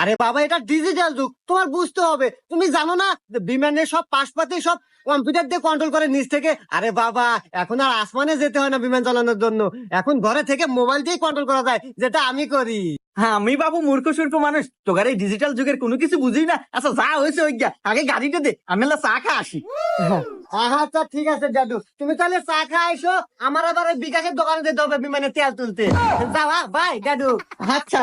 আরে বাবা এটা ডিজিটাল যুগ। তোমার বুঝতে হবে। তুমি জানো না বিমানের সব পাশপাতি সব কম্পিউটার দিয়ে কন্ট্রোল করে নিচ থেকে। আরে বাবা এখন আর আসমানে যেতে হয় না বিমান চালানোর জন্য। এখন ঘরে থেকে মোবাইল দিয়ে কন্ট্রোল করা যায় যেটা আমি করি। হ্যাঁ আমি বাবু মূর্খ সূর্খ মানুষ। তোকার এই ডিজিটাল যুগের কোনো কিছু বুঝি না। আচ্ছা যা হয়েছে ওই আগে গাড়িটা দে আমি চা খা আসি। আচ্ছা ঠিক আছে জাদু। তুমি তাহলে চা খা আইসো আমার আবার বিকাশের দোকানে যেতে হবে বিমানে তেল তুলতে। যাওয়া বাই জাদু। আচ্ছা।